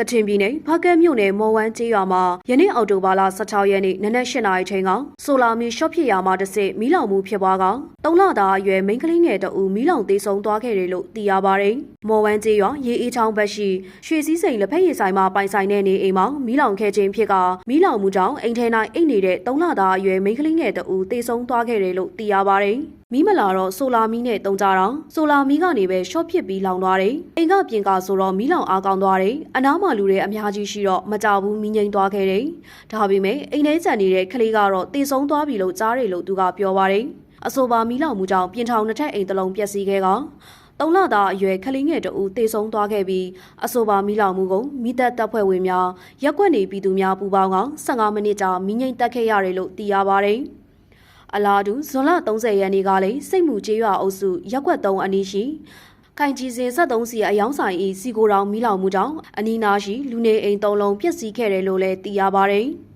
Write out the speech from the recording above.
ကချင်ပြည်နယ်ဖားကတ်မြို့နယ်မော်ဝမ်းကျေးရွာမှာယနေ့အောက်တိုဘာလ16ရက်နေ့နနက်၈နာရီချိန်ကဆိုလာမီရှော့ဖြစ်ရာမှာတစ်စစ်မီးလောင်မှုဖြစ်ပွားက၃လသားအရွယ်မိန်းကလေးငယ်တအူမီးလောင်သေးဆုံးသွားခဲ့တယ်လို့သိရပါတယ်။မော်ဝမ်းကျေးရွာရေအေးချောင်းဘက်ရှိရွှေစည်းစိန်လက်ဖက်ရည်ဆိုင်မှာပိုင်ဆိုင်တဲ့နေအိမ်မှာမီးလောင်ခဲ့ခြင်းဖြစ်ကမီးလောင်မှုကြောင့်အိမ်ထဲ၌အိတ်နေတဲ့၃လသားအရွယ်မိန်းကလေးငယ်တအူသေဆုံးသွားခဲ့တယ်လို့သိရပါတယ်။ မီးမလာတော့ဆိုလာမီးနဲ့တုံကြတော့ဆိုလာမီးကနေပဲရှော့ဖြစ်ပြီးလောင်သွားတယ်။အိမ်ကပြင်ကဆိုတော့မီးလောင်အားကောင်းသွားတယ်။အနားမှာလူတွေအများကြီးရှိတော့မကြဘူးမီးငိမ့်သွားခဲ့တယ်။ဒါပေမဲ့အိမ်ထဲကျန်နေတဲ့ကလေးကတော့တေဆုံးသွားပြီလို့ကြားတယ်လို့သူကပြောပါတယ်။အဆိုပါမီးလောင်မှုကြောင့်ပြင်ထောင်နှစ်ထပ်အိမ်တစ်လုံးပျက်စီးခဲ့ကသုံးလသားအရွယ်ကလေးငယ်တအူတေဆုံးသွားခဲ့ပြီးအဆိုပါမီးလောင်မှုကိုမိသက်တပ်ဖွဲ့ဝင်များရက်ွက်နေပြည်သူများပူးပေါင်းက15မိနစ်ကြာမီးငိမ့်တက်ခဲ့ရတယ်လို့သိရပါတယ်။ အလားတူဇွန်လ30ရက်နေ့ကလည်းစိတ်မှုကျေးရွာအုပ်စုရက်ွက်3အနီးရှိခိုင်ကြီးစင်73စီအယောင်းဆိုင်ဤစီကိုတောင်မီးလောင်မှုကြောင့်အနီးနားရှိလူနေအိမ်၃လုံးပျက်စီးခဲ့တယ်လို့လည်းသိရပါတယ်။